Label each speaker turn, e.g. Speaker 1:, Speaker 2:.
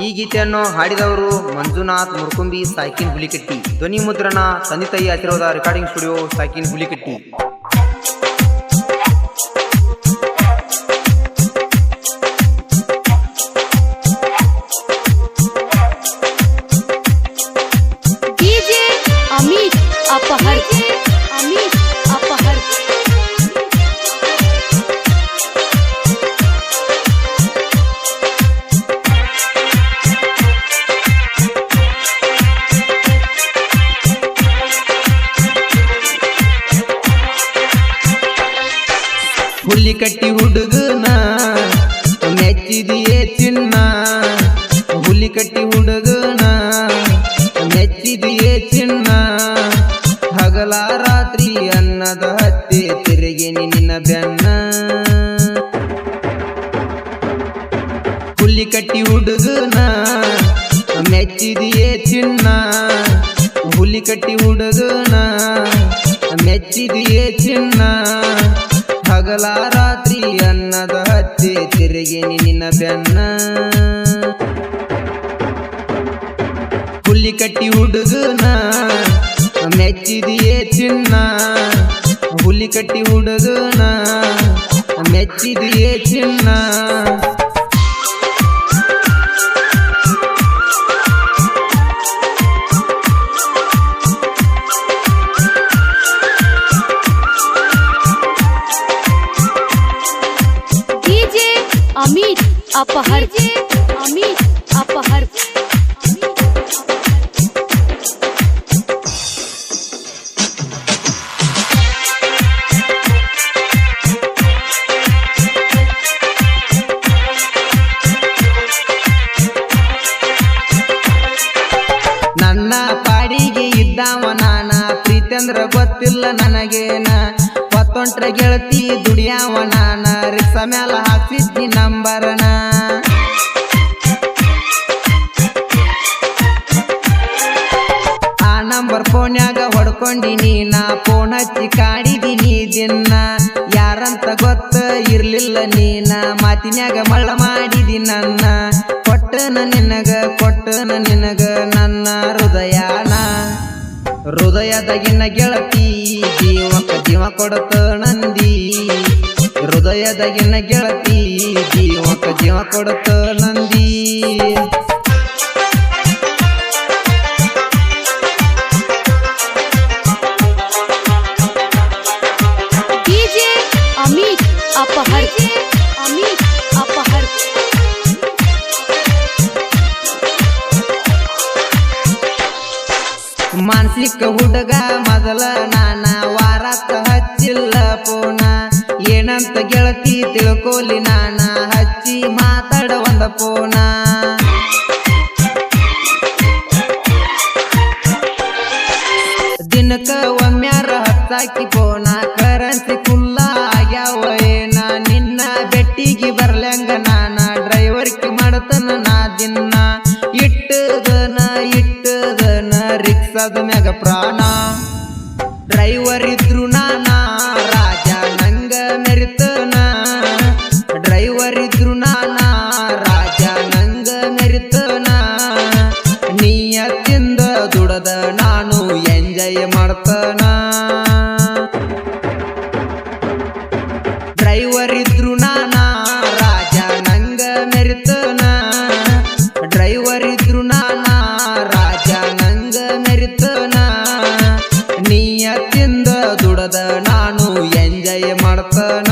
Speaker 1: ಈ ಗೀತೆಯನ್ನು ಹಾಡಿದವರು ಮಂಜುನಾಥ್ ಮುರ್ಕುಂಬಿ, ಸಾಯ್ಕಿನ್ ಹುಲಿಕಟ್ಟಿ. ಧ್ವನಿ ಮುದ್ರಣ ತಂದೆ ತಾಯಿ ರೆಕಾರ್ಡಿಂಗ್ ಸ್ಟುಡಿಯೋ, ಸಾಯ್ಕಿನ್ ಹುಲಿಕಟ್ಟಿ. ಹುಲಿಕಟ್ಟಿ ಹುಡುಗನ ಮೆಚ್ಚಿದೆಯೇ ಚಿನ್ನ. ಹುಲಿಕಟ್ಟಿ ಹುಡುಗನ ಮೆಚ್ಚಿದೆಯೇ ಚಿನ್ನ. ಹಗಲ ರಾತ್ರಿ ಅನ್ನದ ಹತ್ತಿ ತಿರುಗಿ ನಿನ್ನ ಬೆನ್ನ. ಹುಲಿಕಟ್ಟಿ ಹುಡುಗನ ಮೆಚ್ಚಿದೆಯೇ ಚಿನ್ನ. ಹುಲಿಕಟ್ಟಿ ಹುಡುಗನ ಮೆಚ್ಚಿದೆಯೇ ಚಿನ್ನ. ಹಗಲ ರಾತ್ರಿ ಅನ್ನದ ಹತ್ತಿ ತಿರುಗಿ ನಿನ್ನ ಬೆನ್ನ. ಹುಲಿಕಟ್ಟಿ ಹುಡುಗನ, ಮೆಚ್ಚಿದೆಯೇ ಚಿನ್ನ. ಹುಲಿ ಕಟ್ಟಿ ಹುಡುಗನ, ಮೆಚ್ಚಿದೆಯೇ ಚಿನ್ನ.
Speaker 2: अपहर अमित अपहर
Speaker 1: ನನ್ನ ಪಾಡಿಗೆ ಇದ್ದಾವ ನಾನ ಪ್ರೀತಂದ್ರ ಗೊತ್ತಿಲ್ಲ ನನಗೇನ ಹೊತ್ತೊಂಟ್ರ ಗೆಳತಿ ದುಡಿಯಾವ ನಾನ ರಿಕ್ಷಾ ಮ್ಯಾಲ ಹಾಕ್ಸಿದ್ನಿ ನಂಬರನ ಹೊಡ್ಕೊಂಡಿನಿ ನಾ ಫೋನ್ ಹಚ್ಚಿ ಕಾಡಿದೀನಿ, ದಿನ ಯಾರಂತ ಗೊತ್ತ ಇರ್ಲಿಲ್ಲ ನೀನ. ಮಾತಿನ್ಯಾಗ ಮಳ್ಳ ಮಾಡಿದಿ ನನ್ನ. ಕೊಟ್ಟನ ನಿನಗ ಕೊಟ್ಟನ ನಿನಗ ನನ್ನ ಹೃದಯ ಹೃದಯದಾಗಿನ ಗೆಳತಿ, ಜೀವಕ್ಕ ಜೀವ ಕೊಡತ ನಂದಿ. ಹೃದಯದಾಗಿನ ಗೆಳತಿ, ಜೀವಕ್ಕ ಜೀವ ಕೊಡತ ನಂದಿ. ಮಾನಸಿಕ ಹುಡುಗ, ಮೊದಲ ನಾನ ವಾರಕ್ಕ ಹಚ್ಚಿಲ್ಲ ಪೋನ. ಏನಂತ ಗೆಳತಿ ತಿಳ್ಕೊಲಿ ನಾನ, ಹಚ್ಚಿ ಮಾತಾಡ ಒಂದ ಪೋನ. ದಿನಕ್ಕ ಒಮ್ಮ್ಯಾರ ಹತ್ತಾಕಿ ಪೋನ. ಕರೆನ್ಸಿ ಕುಲ್ಲ ಆಗ್ಯಾವ ಏನ? ನಿನ್ನ ಬೆಟ್ಟಿಗೆ ಬರ್ಲ್ಯಾಂಗ ರಿಕ್ಷಾದ ಮ್ಯಾಗ ಪ್ರಾಣ. ಡ್ರೈವರ್ ಇದ್ರು ನಾನ, ರಾಜ ನಂಗ ಮೆರಿತನ ಡ್ರೈವರ್ ಇದ್ರು ನಾನ, ರಾಜ ನಂಗ ಮೆರಿತನ ತಿಂದ ದುಡದ ನಾನು, ಎಂಜಾಯ್ ಮಾಡ್ತನ. ನೀಯತ್ತಿಂದ ದುಡದ ನಾನು ಎಂಜಾಯ್ ಮಾಡ್ತನ?